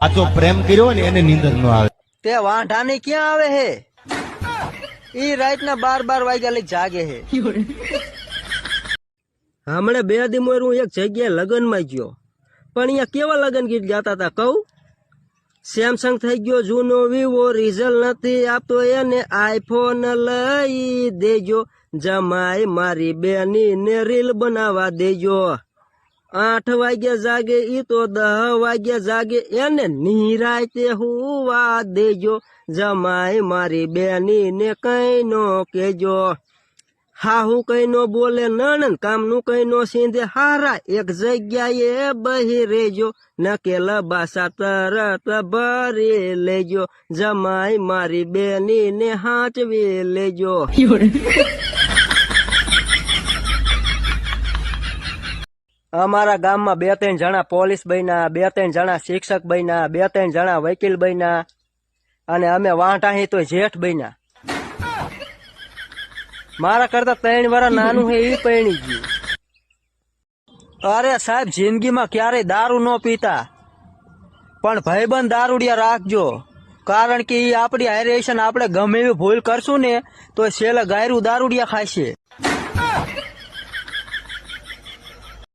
આ તો પ્રેમ કર્યો ને એને નીંદર ન આવે. તે વાંઢાની ક્યાં આવે હે? ઈ રાતના બાર બાર વાગ્યા લઈ જાગે હે. હમણે બે દી મોર હું એક જગ્યાએ લગ્નમાં ગયો પણ અહીંયા કેવા લગ્ન ગીત ગાતા હતા કહું? સેમસંગ થઈ ગયો જૂનો વિવો રિઝલ્ટ નથી આપતો એને આઈફોન લઈ દેજો. જમાઈ મારી બેની ને રીલ બનાવવા દેજો. આઠ વાગ્યા જાગે ઈ તો દહ વાગ્યા જાગે, એને નિરાયતે હુવા દેજો. જમાઈ મારી બેની ને કઈ નો કેજો હા હું કઈ નો બોલે કામનું કઈ નો સીંધે, હારા એક જગ્યાએ બહી રેજો નકે બાસા તરત ભરી લેજો. જમાય મારી બેની ને હાચવી લેજો. અમારા ગામમાં બે ત્રણ જણા પોલીસ બન્યા, બે ત્રણ જણા શિક્ષક બન્યા, બે ત્રણ જણા વકીલ બન્યા, અને અમે વાંઢાહી તો જેઠ બન્યા. મારા કરતા ત્રણ વર્ષ નાનું હે એ પૈણી ગયું. અરે સાહેબ, જિંદગીમાં ક્યારેય દારૂ ન પીતા. પણ ભાઈબંધ દારૂડિયા રાખજો. કારણ કે એ આપણી હારેશન આપણે ગમે એવી ભૂલ કરશું ને, તો છેલ્લે ગાયરું દારૂડિયા ખાશે.